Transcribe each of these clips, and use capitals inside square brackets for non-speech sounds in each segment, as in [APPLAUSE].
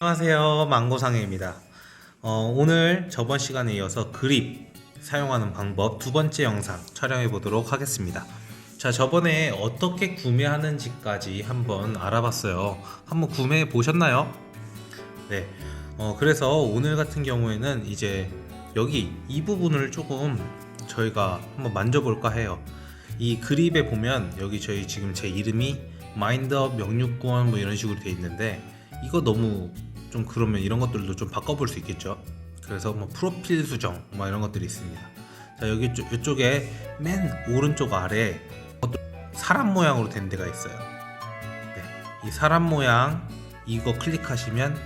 안녕하세요. 망고상해입니다. 어, 오늘 저번 시간에 이어서 그립 사용하는 방법 두 번째 영상 촬영해 보도록 하겠습니다. 자 저번에 어떻게 구매하는지까지 한번 알아봤어요. 한번 구매해 보셨나요? 네. 어, 그래서 오늘 같은 경우에는 이제 여기 이 부분을 조금 저희가 한번 만져볼까 해요. 이 그립에 보면 여기 저희 지금 제 이름이 마인드업 명육권 뭐 이런 식으로 돼 있는데 이거 너무 좀 그러면 이런 것들도 좀 바꿔볼 수 있겠죠. 그래서 뭐 프로필 수정 뭐 이런 것들이 있습니다. 자 여기 쪽 이쪽에 맨 오른쪽 아래 사람 모양으로 된 데가 있어요. 네, 이 사람 모양 이거 클릭하시면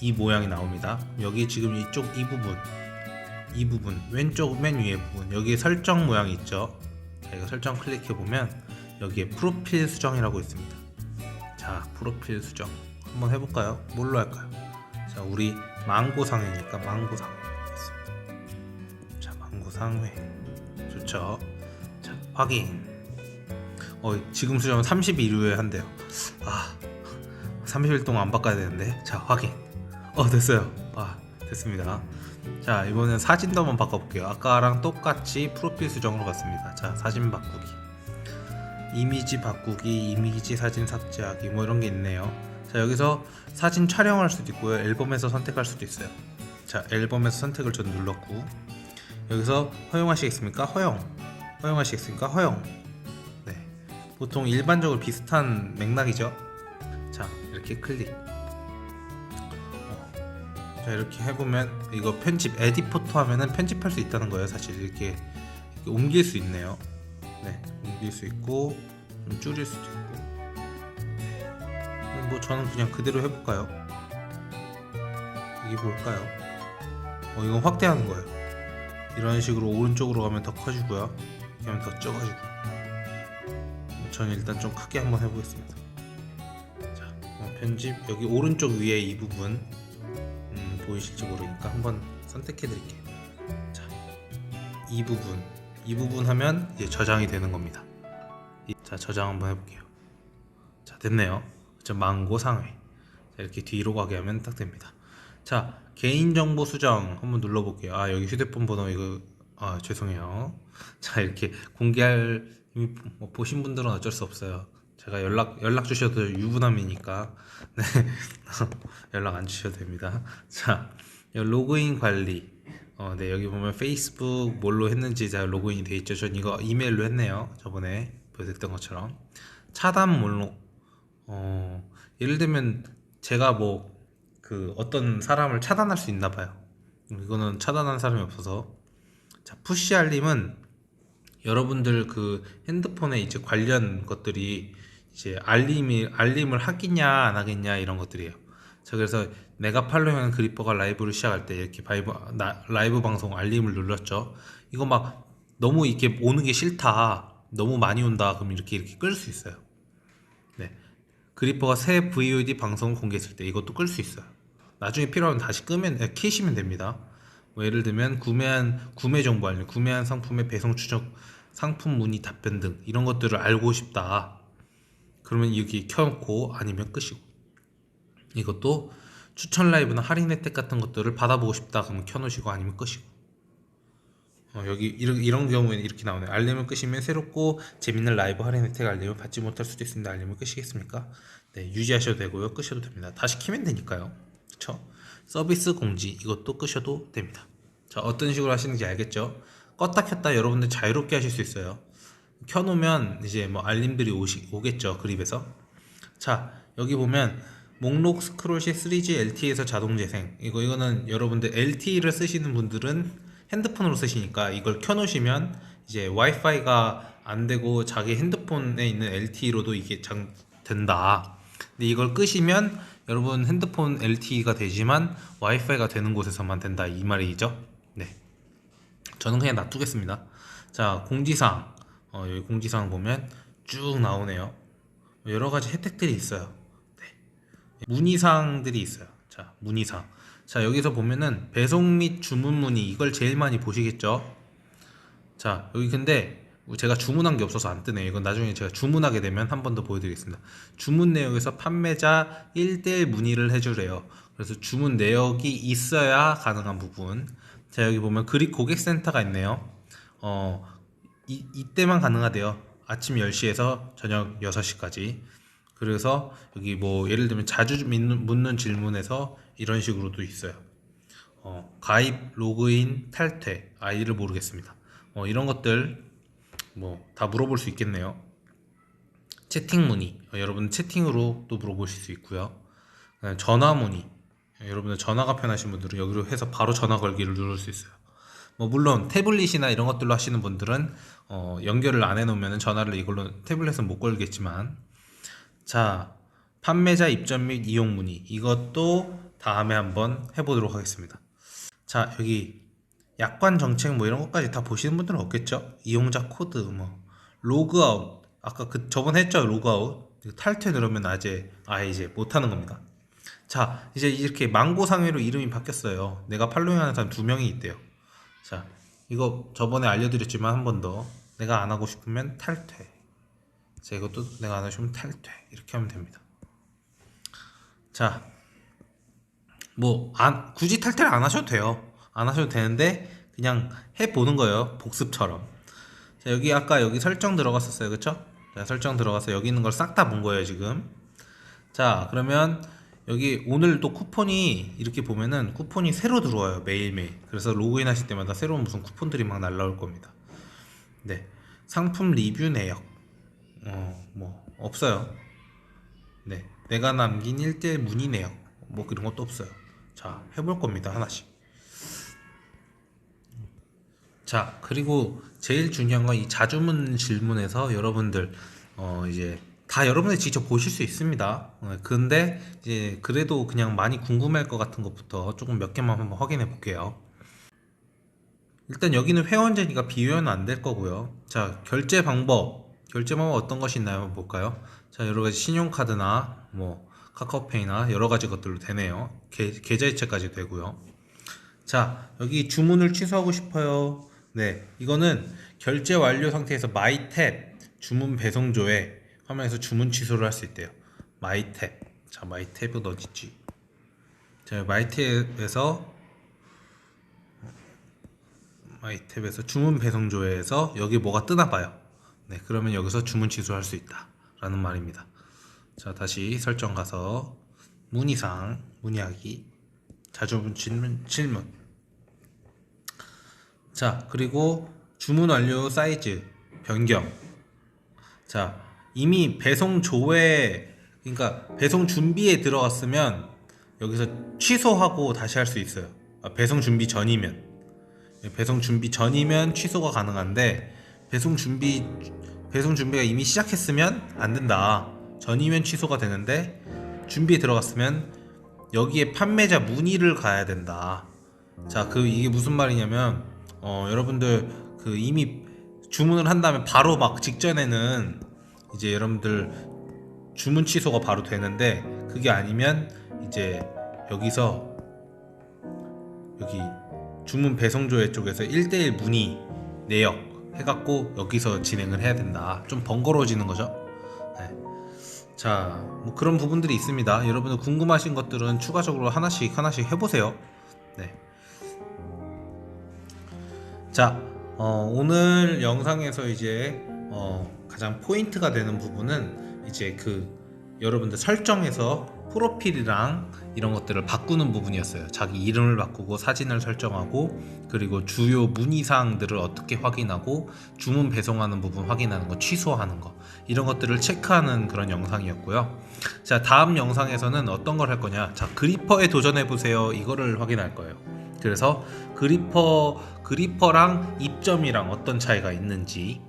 이 모양이 나옵니다. 여기 지금 이쪽 이 부분 이 부분 왼쪽 맨 위에 부분 여기 설정 모양이 있죠. 자 이거 설정 클릭해 보면 여기에 프로필 수정이라고 있습니다. 자 프로필 수정 한번 해볼까요? 뭘로 할까요? 자 우리 망고상회니까 망고상회. 자 망고상회 좋죠. 자 확인. 어 지금 수정 30일 후에 한대요. 아 30일 동안 안 바꿔야 되는데 자 확인. 어 됐어요. 아 됐습니다. 자 이번엔 사진도 한번 바꿔볼게요. 아까랑 똑같이 프로필 수정으로 갔습니다. 자 사진 바꾸기. 이미지 바꾸기, 이미지 사진 삭제하기 뭐 이런 게 있네요. 자 여기서 사진 촬영할 수도 있고요. 앨범에서 선택할 수도 있어요. 자 앨범에서 선택을 전 눌렀고 여기서 허용하시겠습니까? 허용. 허용하시겠습니까? 허용. 네. 보통 일반적으로 비슷한 맥락이죠. 자 이렇게 클릭. 어. 자 이렇게 해보면 이거 편집 에디 포토 하면은 편집할 수 있다는 거예요. 사실 이렇게, 이렇게 옮길 수 있네요. 네, 옮길 수 있고 좀 줄일 수도 있고. 네. 뭐 저는 그냥 그대로 해볼까요? 이게 뭘까요? 어, 이건 확대하는 거예요. 이런 식으로 오른쪽으로 가면 더 커지고요. 이렇게 하면 더 적어지고. 저는 일단 좀 크게 한번 해보겠습니다. 자, 어, 편집 여기 오른쪽 위에 이 부분 음, 보이실지 모르니까 한번 선택해 드릴게요. 자, 이 부분 이 부분 하면 이제 저장이 되는 겁니다. 이- 자 저장 한번 해볼게요. 자 됐네요. 저 망고 상회. 자, 이렇게 뒤로 가게 하면 딱 됩니다. 자 개인정보 수정 한번 눌러볼게요. 아 여기 휴대폰 번호 이거 아 죄송해요. 자 이렇게 공개할 이미 뭐 보신 분들은 어쩔 수 없어요. 제가 연락 연락 주셔도 유부남이니까 네 [LAUGHS] 연락 안 주셔도 됩니다. 자 로그인 관리 어, 네 여기 보면 페이스북 뭘로 했는지 잘 로그인이 돼 있죠. 전 이거 이메일로 했네요. 저번에 보여드렸던 것처럼 차단 목록. 어, 예를 들면 제가 뭐 그 어떤 사람을 차단할 수 있나 봐요. 이거는 차단한 사람이 없어서 자 푸시 알림은 여러분들 그 핸드폰에 이제 관련 것들이 이제 알림이 알림을 하겠냐 안 하겠냐 이런 것들이에요. 자 그래서 내가 팔로우하는 그리퍼가 라이브를 시작할 때 이렇게 바이브, 나, 라이브 방송 알림을 눌렀죠. 이거 막 너무 이렇게 오는 게 싫다, 너무 많이 온다, 그럼 이렇게 이렇게 끌 수 있어요. 네, 그리퍼가 새 VOD 방송을 공개했을 때 이것도 끌 수 있어요. 나중에 필요하면 다시 끄면 에, 키시면 됩니다. 뭐 예를 들면 구매한 구매 정보 알림, 구매한 상품의 배송 추적, 상품 문의 답변 등 이런 것들을 알고 싶다. 그러면 여기 켜놓고 아니면 끄시고 이것도 추천 라이브나 할인 혜택 같은 것들을 받아보고 싶다 그러면 켜놓으시고 아니면 끄시고 어, 여기 이런, 이런 경우에는 이렇게 나오네요. 알림을 끄시면 새롭고 재밌는 라이브 할인 혜택 알림을 받지 못할 수도 있습니다. 알림을 끄시겠습니까? 네 유지하셔도 되고요. 끄셔도 됩니다. 다시 키면 되니까요. 그쵸? 서비스 공지 이것도 끄셔도 됩니다. 자 어떤 식으로 하시는지 알겠죠? 껐다 켰다 여러분들 자유롭게 하실 수 있어요. 켜놓으면 이제 뭐 알림들이 오시, 오겠죠 그립에서. 자 여기 보면 목록 스크롤 시 3G LTE에서 자동 재생. 이거 이거는 여러분들 LTE를 쓰시는 분들은 핸드폰으로 쓰시니까 이걸 켜놓으시면 이제 와이파이가 안 되고 자기 핸드폰에 있는 LTE로도 이게 장 된다. 근데 이걸 끄시면 여러분 핸드폰 LTE가 되지만 와이파이가 되는 곳에서만 된다 이 말이죠. 네. 저는 그냥 놔두겠습니다. 자 공지사항 어, 여기 공지사항 보면 쭉 나오네요. 여러 가지 혜택들이 있어요. 네. 문의사항들이 있어요. 자 문의사항. 자 여기서 보면은 배송 및 주문 문의 이걸 제일 많이 보시겠죠. 자 여기 근데 제가 주문한 게 없어서 안 뜨네요. 이건 나중에 제가 주문하게 되면 한 번 더 보여드리겠습니다. 주문 내역에서 판매자 1대1 문의를 해주래요. 그래서 주문 내역이 있어야 가능한 부분. 자 여기 보면 그립 고객센터가 있네요. 어 이, 이때만 가능하대요. 아침 10시에서 저녁 6시까지. 그래서 여기 뭐 예를 들면 자주 묻는 질문에서 이런 식으로도 있어요. 어, 가입, 로그인, 탈퇴, 아이디를 모르겠습니다. 어, 이런 것들 뭐 다 물어볼 수 있겠네요. 채팅 문의, 어, 여러분 채팅으로 또 물어보실 수 있고요. 그다음에 전화 문의, 어, 여러분들 전화가 편하신 분들은 여기로 해서 바로 전화 걸기를 누를 수 있어요. 뭐 물론 태블릿이나 이런 것들로 하시는 분들은 어, 연결을 안 해놓으면 전화를 이걸로 태블릿은 못 걸겠지만 자 판매자 입점 및 이용 문의 이것도 다음에 한번 해보도록 하겠습니다. 자 여기 약관 정책 뭐 이런 것까지 다 보시는 분들은 없겠죠? 이용자 코드 뭐 로그아웃 아까 그 저번에 했죠 로그아웃 탈퇴 누르면 아재 아 이제 못하는 겁니다. 자 이제 이렇게 망고 상회로 이름이 바뀌었어요. 내가 팔로잉하는 사람 두 명이 있대요. 자 이거 저번에 알려드렸지만 한 번 더 내가 안 하고 싶으면 탈퇴. 자 이것도 내가 안 하고 싶으면 탈퇴 이렇게 하면 됩니다. 자 뭐 안 굳이 탈퇴를 안 하셔도 돼요. 안 하셔도 되는데 그냥 해 보는 거예요. 복습처럼. 자, 여기 아까 여기 설정 들어갔었어요. 그쵸? 자, 설정 들어가서 여기 있는 걸 싹 다 본 거예요, 지금. 자, 그러면 여기 오늘 또 쿠폰이 이렇게 보면은 쿠폰이 새로 들어와요. 매일매일. 그래서 로그인 하실 때마다 새로운 무슨 쿠폰들이 막 날라올 겁니다. 네. 상품 리뷰 내역. 어, 뭐 없어요. 네. 내가 남긴 1대 문의 내역. 뭐 그런 것도 없어요. 자, 해볼 겁니다. 하나씩. 자, 그리고 제일 중요한 건 이 자주 묻는 질문에서 여러분들 어 이제 다 여러분들 직접 보실 수 있습니다. 어, 근데 이제 그래도 그냥 많이 궁금할 것 같은 것부터 조금 몇 개만 한번 확인해 볼게요. 일단 여기는 회원제니까 비회원은 안될 거고요. 자, 결제 방법. 결제 방법 어떤 것이 있나요? 한번 볼까요? 자, 여러 가지 신용카드나 뭐 카카오페이나 여러 가지 것들로 되네요. 계, 계좌이체까지 되고요. 자, 여기 주문을 취소하고 싶어요. 네, 이거는 결제 완료 상태에서 마이 탭 주문 배송 조회 화면에서 주문 취소를 할 수 있대요. 마이 탭. 자, 마이 탭은 어디 있지? 자, 마이 탭에서 마이 탭에서 주문 배송 조회에서 여기 뭐가 뜨나 봐요. 네, 그러면 여기서 주문 취소할 수 있다라는 말입니다. 자, 다시 설정 가서 문의사항 문의하기. 자주 질문 질문. 자 그리고 주문 완료 사이즈 변경. 자 이미 배송 조회 그러니까 배송 준비에 들어갔으면 여기서 취소하고 다시 할 수 있어요. 아, 배송 준비 전이면. 배송 준비 전이면 취소가 가능한데 배송 준비 배송 준비가 이미 시작했으면 안 된다 전이면 취소가 되는데 준비에 들어갔으면 여기에 판매자 문의를 가야 된다. 자, 그 이게 무슨 말이냐면 어, 여러분들 그 이미 주문을 한 다음에 바로 막 직전에는 이제 여러분들 주문 취소가 바로 되는데 그게 아니면 이제 여기서 여기 주문 배송조회 쪽에서 1대1 문의 내역 해갖고 여기서 진행을 해야 된다. 좀 번거로워지는 거죠. 네. 자, 뭐 그런 부분들이 있습니다. 여러분들 궁금하신 것들은 추가적으로 하나씩 하나씩 해보세요. 네. 자, 어, 오늘 영상에서 이제 어, 가장 포인트가 되는 부분은 이제 그 여러분들 설정에서 프로필이랑 이런 것들을 바꾸는 부분이었어요. 자기 이름을 바꾸고 사진을 설정하고 그리고 주요 문의 사항들을 어떻게 확인하고 주문 배송하는 부분 확인하는 거 취소하는 거 이런 것들을 체크하는 그런 영상이었고요. 자, 다음 영상에서는 어떤 걸 할 거냐? 자, 그리퍼에 도전해 보세요. 이거를 확인할 거예요. 그래서 그리퍼 그리퍼랑 입점이랑 어떤 차이가 있는지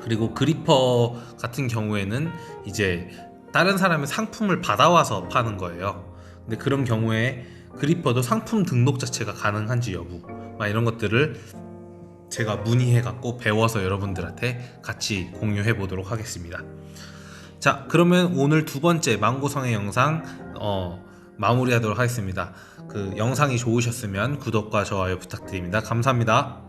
그리고 그리퍼 같은 경우에는 이제 다른 사람의 상품을 받아와서 파는 거예요. 근데 그런 경우에 그리퍼도 상품 등록 자체가 가능한지 여부 막 이런 것들을 제가 문의해 갖고 배워서 여러분들한테 같이 공유해 보도록 하겠습니다. 자, 그러면 오늘 두 번째 망고성의 영상 어, 마무리하도록 하겠습니다. 그 영상이 좋으셨으면 구독과 좋아요 부탁드립니다. 감사합니다.